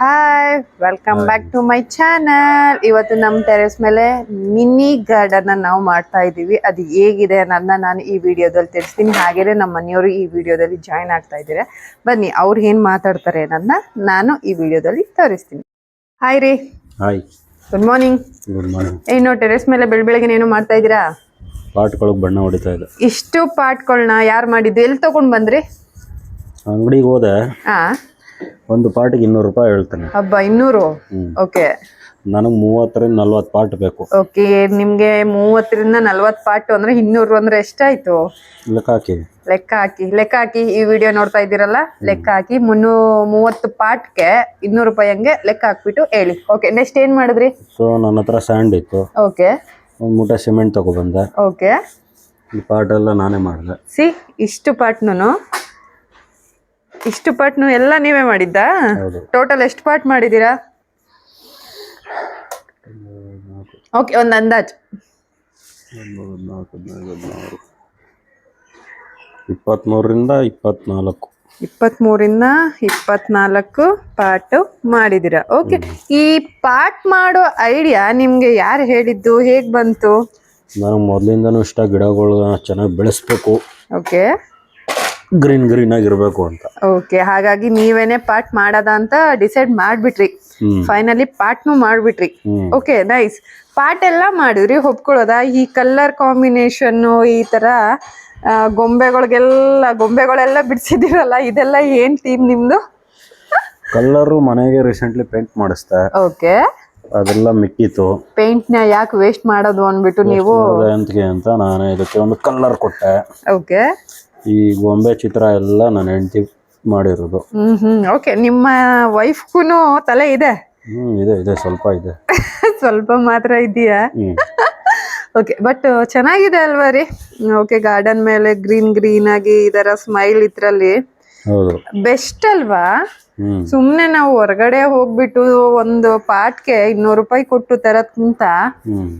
Hi welcome back to my channel ಇವತ್ತು ನಮ್ಮ terrace ಮೇಲೆ ಮಿನಿ ಗಾರ್ಡನ್ ನಾವು ಮಾಡ್ತಾ ಇದ್ದೀವಿ. ಅದು ಹೇಗಿದೆ ಅನ್ನೋದನ್ನ ನಾನು ಈ ವಿಡಿಯೋದಲ್ಲಿ ತಿಳಿಸ್ತೀನಿ. ಹಾಗೇನೆ ನಮ್ಮ ಮನೆಯವರು ಈ ವಿಡಿಯೋದಲ್ಲಿ ಜಾಯ್ನ್ ಆಗ್ತಾ ಇದ್ದಾರೆ. ಬನ್ನಿ ಅವ್ರು ಏನು ಮಾತಾಡ್ತಾರೆ ಅನ್ನೋದನ್ನ ನಾನು ಈ ವಿಡಿಯೋದಲ್ಲಿ ತೋರಿಸ್ತೀನಿ. ಹಾಯ್ ರೀ. Hi good morning good morning ಏನು ಟೆರೆಸ್ ಮೇಲೆ ಬೆಳ ಬೆಳಗ್ಗೆ ಏನು ಮಾಡ್ತಾ ಇದ್ದೀರಾ? ಪಾಟ್ಗಳಿಗೆ ಬಣ್ಣ ಹೊಡಿತಾ ಇದೆ. ಇಷ್ಟು ಪಾಟ್ಗಳನ್ನ ಯಾರು ಮಾಡಿದ್ದು? ಎಲ್ಲಿ ತಗೊಂಡ್ ಬಂದ್ರಿ? ಅಂಗಡಿಗೆ ಹೋದೆ. ಆ. ಒಂದು ಪಾರ್ಟಿಗೆ ಇನ್ನೂರು ರೂಪಾಯಿ ಹೇಳ್ತಾನೆ. ಹಬ್ಬ ಇನ್ನೂರು. ಓಕೆ ನನಗೆ ಮೂವತ್ತರಿಂದ ನಲ್ವತ್ತು ಪಾರ್ಟ್ ಬೇಕು. ಓಕೆ ನಿಮ್ಗೆ ಮೂವತ್ತರಿಂದ ನಲ್ವತ್ತು ಪಾರ್ಟ್ ಅಂದ್ರೆ ಇನ್ನೂರು ಅಂದ್ರೆ ಎಷ್ಟಾಯ್ತು? ಲೆಕ್ಕ ಹಾಕಿ. ಲೆಕ್ಕ ಹಾಕಿ ಲೆಕ್ಕ ಹಾಕಿ ಈ ವಿಡಿಯೋ ನೋಡ್ತಾ ಇದ್ದೀರಲ್ಲ? ಲೆಕ್ಕ ಹಾಕಿ ಮುನ್ನೂ ಮೂವತ್ತು ಪಾಟ್ಗೆ ಇನ್ನೂರು ರೂಪಾಯಿ ಹಂಗೆ ಲೆಕ್ಕ ಹಾಕ್ಬಿಟ್ಟು ಹೇಳಿ. ಓಕೆ ನೆಕ್ಸ್ಟ್ ಏನ್ ಮಾಡಿದ್ರಿ? ಸೊ ನನ್ನ ಹತ್ರ ಸ್ಯಾಂಡ್ ಇತ್ತು. ಓಕೆ ಒಂದು ಮೂಟೆ ಸಿಮೆಂಟ್ ತಗೊಬಂದೆ ಓಕೆ ಈ ಪಾಟೆಲ್ಲ ನಾನೇ ಮಾಡಿದೆ. ಸಿ ಇಷ್ಟು ಪಾಟ್ನು ಇಷ್ಟು ಪಾಟ್ನು ಎಲ್ಲ ನೀವೇ ಮಾಡಿದ್ದಾ? ಹೌದು. ಟೋಟಲ್ ಎಷ್ಟು ಪಾರ್ಟ್ ಮಾಡಿದ್ದೀರಾ? ಓಕೆ ಒಂದು ಅಂದಾಜು. ಇಪ್ಪತ್ತ್ಮೂರರಿಂದ ಇಪ್ಪತ್ನಾಲ್ಕು. ಇಪ್ಪತ್ಮೂರಿಂದ ಇಪ್ಪತ್ನಾಲ್ಕು ಪಾಟ್ ಮಾಡಿದಿರ ಓಕೆ ಈ ಪಾಟ್ ಮಾಡೋ ಐಡಿಯಾ ನಿಮಗೆ ಯಾರು ಹೇಳಿದ್ದು? ಹೇಗೆ ಬಂತು? ನಾನು ಮೊದಲಿಂದನೂ ಇಷ್ಟ ಗಿಡಗಳು ಚೆನ್ನಾಗಿ ಬೆಳೆಸ್ಬೇಕು. ಓಕೆ ಗ್ರೀನ್ ಗ್ರೀನ್ ಆಗಿರ್ಬೇಕು ಅಂತ. ಓಕೆ ಹಾಗಾಗಿ ನೀವೇನೆ ಪಾಟ್ ಮಾಡದ ಅಂತ ಡಿಸೈಡ್ ಮಾಡ್ಬಿಟ್ರಿ. ಫೈನಲಿ ಪಾಟ್ನು ಮಾಡ್ಬಿಟ್ರಿ. Okay nice. ಪಾಟ್ ಎಲ್ಲ ಮಾಡಿದ್ರಿ ಒಪ್ಕೊಳ್ಳೋದ? ಈ ಕಲರ್ ಕಾಂಬಿನೇಷನ್ ಈ ತರ ಗೊಂಬೆಗಳಿಗೆಲ್ಲ ಗೊಂಬೆಗಳೆಲ್ಲ ಬಿಡಿಸಿದಿರಲ್ಲ ಇದೆಲ್ಲ ಏನ್ ಥೀಮ್ ನಿಮ್ದು? ಕಲ್ಲರು ಮನೆಗೆ ರೀಸೆಂಟ್ಲಿ ಪೇಂಟ್ ಮಾಡಿಸ್ತಾ ಓಕೆ. ಅದೆಲ್ಲ ಮಿಕ್ಕಿತ್ತು. ಪೇಂಟ್ನ ಯಾಕೆ ವೇಸ್ಟ್ ಮಾಡೋದು ಅಂದ್ಬಿಟ್ಟು ನೀವು ಅಂತ ನಾನು ಇದಕ್ಕೆ ಒಂದು ಕಲ್ಲರ್ ಕೊಟ್ಟೆ. ಓಕೆ. ಈ ಗೊಂಬೆ ಚಿತ್ರ ಎಲ್ಲ ನನ್ನ ಹೆಂಡತಿ ಮಾಡಿರೋದು. ಹ್ಮ್ ಹ್ಮ್. ಓಕೆ ನಿಮ್ಮ ವೈಫ್ಗೂ ತಲೆ ಇದೆ? ಹ್ಮ್ ಇದೆ ಇದೆ ಸ್ವಲ್ಪ ಇದೆ. ಸ್ವಲ್ಪ ಮಾತ್ರ ಇದೆಯಾ? ಹ್ಮ್. ಓಕೆ ಬಟ್ ಚೆನ್ನಾಗಿದೆ ಅಲ್ವಾ ರೀ? ಓಕೆ ಗಾರ್ಡನ್ ಮೇಲೆ ಗ್ರೀನ್ ಗ್ರೀನ್ ಆಗಿ ಇದರ ಸ್ಮೈಲ್ ಇದ್ರಲ್ಲಿ. ಹೌದು. ಬೆಸ್ಟ್ ಅಲ್ವಾ? ಸುಮ್ನೆ ನಾವು ಹೊರಗಡೆ ಹೋಗ್ಬಿಟ್ಟು ಒಂದು ಪಾಟ್ಗೆ ಇನ್ನೂರು ರೂಪಾಯಿ ಕೊಟ್ಟು ತರದ್ಕಿಂತ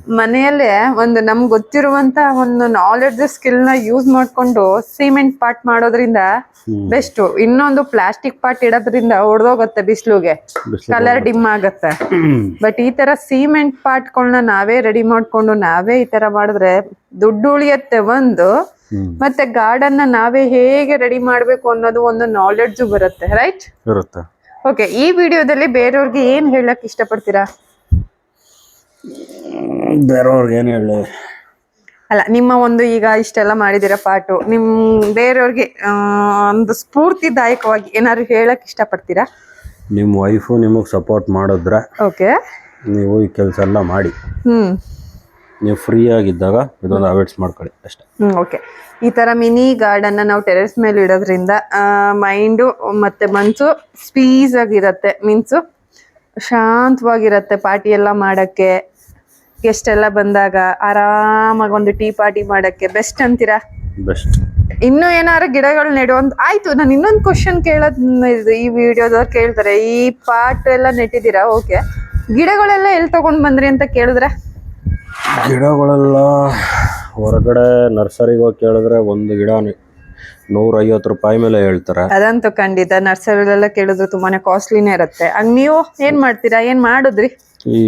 ಮನೆಯಲ್ಲೇ ಒಂದು ನಮ್ಗೆ ಗೊತ್ತಿರುವಂತ ಒಂದು ನಾಲೆಡ್ಜ್ ಸ್ಕಿಲ್ನ ಯೂಸ್ ಮಾಡ್ಕೊಂಡು ಸಿಮೆಂಟ್ ಪಾಟ್ ಮಾಡೋದ್ರಿಂದ. ಬೆಸ್ಟ್ ಇನ್ನೊಂದು ಪ್ಲಾಸ್ಟಿಕ್ ಪಾಟ್ ಇಡೋದ್ರಿಂದ ಒಡೆದೋಗತ್ತೆ ಬಿಸಿಲುಗೆ. ಬಿಸ್ಲು ಕಲರ್ ಡಿಮ್ ಆಗತ್ತೆ. ಬಟ್ ಈ ತರ ಸಿಮೆಂಟ್ ಪಾಟ್ಗಳನ್ನ ನಾವೇ ರೆಡಿ ಮಾಡ್ಕೊಂಡು ನಾವೇ ಈ ತರ ಮಾಡಿದ್ರೆ ದುಡ್ಡು ಉಳಿಯತ್ತೆ ಒಂದು. ಮತ್ತೆ ಗಾರ್ಡನ್ನ ನಾವೇ ಹೇಗೆ ರೆಡಿ ಮಾಡ್ಬೇಕು ಅನ್ನೋದು ಒಂದು ನಾಲೆಡ್ಜ್ ಬರುತ್ತೆ ರೈಟ್ ಇರುತ್ತೆ. ಓಕೆ ಈ ವಿಡಿಯೋದಲ್ಲಿ ಬೇರೆಯವ್ರಿಗೆ ಏನ್ ಹೇಳಕ್ ಇಷ್ಟಪಡ್ತೀರಾ? ಬೇರೆಯವ್ರಿಗೆ ಏನು ಹೇಳಿ? ಅಲ್ಲ ನಿಮ್ಮ ಒಂದು ಈಗ ಇಷ್ಟೆಲ್ಲ ಮಾಡಿದಿರ ಪಾಟು ನಿಮ್ ಬೇರೆಯವ್ರಿಗೆ ಆ, ಒಂದು ಸ್ಫೂರ್ತಿದಾಯಕವಾಗಿ ಏನಾದ್ರು ಹೇಳಕ್ ಇಷ್ಟಪಡ್ತೀರಾ? ನಿಮ್ಮ ವೈಫು ನಿಮಗೆ ಸಪೋರ್ಟ್ ಮಾಡಿದ್ರೆ ಓಕೆ ನೀವು ಈ ಕೆಲಸ ಎಲ್ಲ ಮಾಡಿ. ಹ್ಮ್. ನೀವು ಫ್ರೀ ಆಗಿದ್ದಾಗ ಇದೊಂದು ಅವಾಯ್ಡ್ಸ್ ಮಾಡ್ಕೊಳ್ಳಿ ಅಷ್ಟೇ. ಓಕೆ ಈ ಥರ ಮಿನಿ ಗಾರ್ಡನ್ ನಾವು ಟೆರೆಸ್ ಮೇಲೆ ಇಡೋದ್ರಿಂದ ಮೈಂಡು ಮತ್ತೆ ಮನಸ್ಸು ಸ್ಪೀಸ್ ಆಗಿರುತ್ತೆ. ಮೀನ್ಸು ಶಾಂತವಾಗಿರತ್ತೆ ಪಾರ್ಟಿ ಎಲ್ಲ ಮಾಡೋಕ್ಕೆ. ಗೆಸ್ಟ್ ಎಲ್ಲ ಬಂದಾಗ ಆರಾಮಾಗಿ ಒಂದು ಟೀ ಪಾರ್ಟಿ ಮಾಡೋಕ್ಕೆ. ಬೆಸ್ಟ್ ಅಂತೀರಾ? ಬೆಸ್ಟ್ ಇನ್ನು ಏನಾರು ಗಿಡಗಳು ನೆಡುವಂತ ಆಯ್ತು ನಾನು ಇನ್ನೊಂದು ಕ್ವಶನ್ ಕೇಳೋದ್ ಈ ವಿಡಿಯೋದವ್ರು ಕೇಳ್ತಾರೆ. ಈ ಪಾಟ್ ಎಲ್ಲ ನೆಟ್ಟಿದ್ದೀರಾ? ಓಕೆ ಗಿಡಗಳೆಲ್ಲ ಎಲ್ಲಿ ತಗೊಂಡ್ ಬಂದ್ರಿ ಅಂತ ಕೇಳಿದ್ರೆ? ಗಿಡಗಳೆಲ್ಲ ಹೊರಗಡೆ ನರ್ಸರಿಗೆ ಹೋಗಿ ಕೇಳಿದ್ರೆ ಒಂದು ಗಿಡ ನೂರೈವತ್ತು ರೂಪಾಯಿ ಮೇಲೆ ಹೇಳ್ತಾರೆ. ಅದಂತೂ ಖಂಡಿತ. ನರ್ಸರಿಲೆಲ್ಲ ಕೇಳಿದ್ರೆ ತುಂಬಾನೇ ಕಾಸ್ಟ್ಲಿನೇ ಇರುತ್ತೆ. ಹಂಗ ನೀವು ಏನ್ ಮಾಡ್ತೀರಾ? ಏನ್ ಮಾಡುದ್ರಿ? ಈ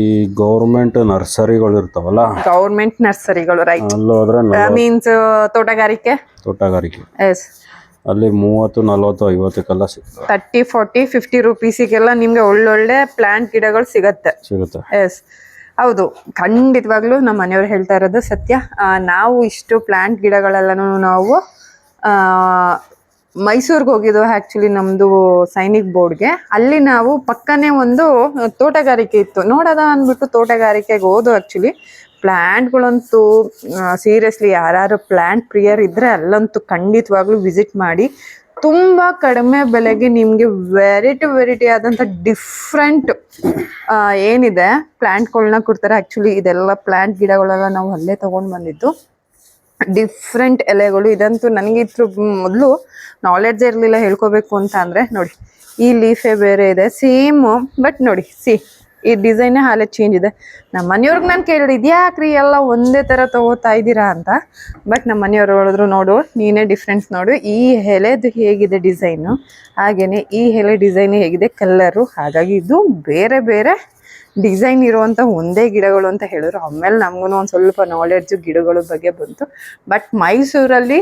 ಗೌರ್ಮೆಂಟ್ ನರ್ಸರಿಗಳು ಇರ್ತಾವಲ್ಲ? ಗೌರ್ಮೆಂಟ್ ನರ್ಸರಿಗಳು ರೈಟ್ ಅಲ್ಲಿ ಹೋದ್ರೆ ನಲ್ವತ್ತು ಮೀನ್ಸ್ ತೋಟಗಾರಿಕೆ? ತೋಟಗಾರಿಕೆ. ಎಸ್ ಅಲ್ಲಿ ಮೂವತ್ತು ನಲ್ವತ್ತು ಐವತ್ತಕ್ಕೆಲ್ಲ ಸಿಗ್ತವೆ. ತರ್ಟಿ ಫೋರ್ಟಿ ಫಿಫ್ಟಿ ರುಪೀಸಿಗೆಲ್ಲ ನಿಮ್ಗೆ ಒಳ್ಳೊಳ್ಳೆ ಪ್ಲಾಂಟ್ ಗಿಡಗಳು ಸಿಗತ್ತೆ. ಸಿಗುತ್ತೆ. ಎಸ್ ಹೌದು, ಖಂಡಿತವಾಗ್ಲೂ ನಮ್ಮ ಮನೆಯವ್ರು ಹೇಳ್ತಾ ಇರೋದು ಸತ್ಯ. ನಾವು ಇಷ್ಟು ಪ್ಲಾಂಟ್ ಗಿಡಗಳೆಲ್ಲನೂ ನಾವು ಮೈಸೂರಿಗೆ ಹೋಗಿದ್ದು ಆ್ಯಕ್ಚುಲಿ ನಮ್ಮದು ಸೈನಿಕ್ ಬೋರ್ಡ್ಗೆ. ಅಲ್ಲಿ ನಾವು ಪಕ್ಕನೇ ಒಂದು ತೋಟಗಾರಿಕೆ ಇತ್ತು. ನೋಡೋದ ಅಂದ್ಬಿಟ್ಟು ತೋಟಗಾರಿಕೆಗೆ ಹೋದು ಆ್ಯಕ್ಚುಲಿ ಪ್ಲ್ಯಾಂಟ್ಗಳಂತೂ ಸೀರಿಯಸ್ಲಿ ಯಾರು ಪ್ಲ್ಯಾಂಟ್ ಪ್ರಿಯರ್ ಇದ್ದರೆ ಅಲ್ಲಂತೂ ಖಂಡಿತವಾಗ್ಲೂ ವಿಸಿಟ್ ಮಾಡಿ ತುಂಬ ಕಡಿಮೆ ಬೆಲೆಗೆ ನಿಮಗೆ ವೆರೈಟಿ ವೆರೈಟಿ ಆದಂಥ ಡಿಫ್ರೆಂಟ್ ಏನಿದೆ. ಪ್ಲ್ಯಾಂಟ್ಗಳನ್ನ ಕೊಡ್ತಾರೆ. ಆ್ಯಕ್ಚುಲಿ ಇದೆಲ್ಲ ಪ್ಲ್ಯಾಂಟ್ ಗಿಡಗಳೆಲ್ಲ ನಾವು ಅಲ್ಲೇ ತೊಗೊಂಡು ಬಂದಿದ್ದು. ಡಿಫ್ರೆಂಟ್ ಎಲೆಗಳು. ಇದಂತೂ ನನಗೆ ಇದ್ರ ಮೊದಲು ನಾಲೆಡ್ಜ್ ಇರಲಿಲ್ಲ ಹೇಳ್ಕೋಬೇಕು ಅಂತ ಅಂದರೆ ನೋಡಿ, ಈ ಲೀಫೇ ಬೇರೆ ಇದೆ. ಸೇಮ್ ಬಟ್ ನೋಡಿ ಸಿ ಈ ಡಿಸೈನೇ ಹಾಲೆ ಚೇಂಜ್ ಇದೆ. ನಮ್ಮ ಮನೆಯವ್ರಿಗೆ ನಾನು ಕೇಳಿದೆ ಇದ್ಯಾಕ್ರಿ ಎಲ್ಲ ಒಂದೇ ಥರ ತಗೋತಾ ಇದ್ದೀರಾ ಅಂತ. ಬಟ್ ನಮ್ಮ ಮನೆಯವ್ರು ಹೇಳಿದ್ರು, ನೋಡು, ನೀನೇ ಡಿಫ್ರೆನ್ಸ್ ನೋಡು, ಈ ಎಲೆದು ಹೇಗಿದೆ ಡಿಸೈನು ಹಾಗೆಯೇ ಈ ಎಲೆ ಡಿಸೈನ್ ಹೇಗಿದೆ ಕಲ್ಲರು ಹಾಗಾಗಿ ಇದು ಬೇರೆ ಬೇರೆ ಡಿಸೈನ್ ಇರುವಂಥ ಒಂದೇ ಗಿಡಗಳು ಅಂತ ಹೇಳಿದ್ರು. ಆಮೇಲೆ ನಮಗೂ ಒಂದು ಸ್ವಲ್ಪ ನಾಲೆಡ್ಜು ಗಿಡಗಳ ಬಗ್ಗೆ ಬಂತು. ಬಟ್ ಮೈಸೂರಲ್ಲಿ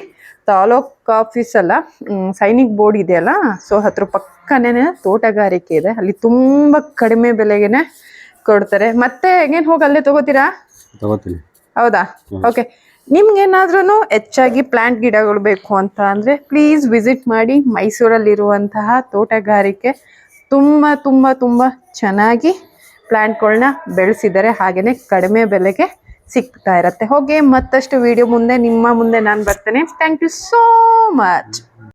ತಾಲೂಕ್ ಆಫೀಸ್ ಅಲ್ಲ ಸೈನಿಕ್ ಬೋರ್ಡ್ ಇದೆಯಲ್ಲ ಸೊ ಹತ್ರ ಪಕ್ಕನೇ ತೋಟಗಾರಿಕೆ ಇದೆ. ಅಲ್ಲಿ ತುಂಬ ಕಡಿಮೆ ಬೆಲೆಗೆನೆ ಕೊಡ್ತಾರೆ. ಮತ್ತೆ ಹೆಂಗೇನು ಹೋಗಿ ಅಲ್ಲೇ ತಗೋತೀರಾ? ತಗೋತೀನಿ. ಹೌದಾ? ಓಕೆ ನಿಮ್ಗೇನಾದ್ರೂ ಹೆಚ್ಚಾಗಿ ಪ್ಲಾಂಟ್ ಗಿಡಗಳು ಬೇಕು ಅಂತ ಅಂದರೆ ಪ್ಲೀಸ್ ವಿಸಿಟ್ ಮಾಡಿ ಮೈಸೂರಲ್ಲಿರುವಂತಹ ತೋಟಗಾರಿಕೆ ತುಂಬ ತುಂಬ ತುಂಬ ಚೆನ್ನಾಗಿ ಪ್ಲ್ಯಾಂಟ್ಗಳನ್ನ ಬೆಳೆಸಿದ್ದಾರೆ. ಹಾಗೆಯೇ ಕಡಿಮೆ ಬೆಲೆಗೆ ಸಿಗ್ತಾ ಇರತ್ತೆ. ಹೋಗಿ ಮತ್ತಷ್ಟು ವಿಡಿಯೋ ಮುಂದೆ ನಿಮ್ಮ ಮುಂದೆ ನಾನು ಬರ್ತೇನೆ. Thank you so much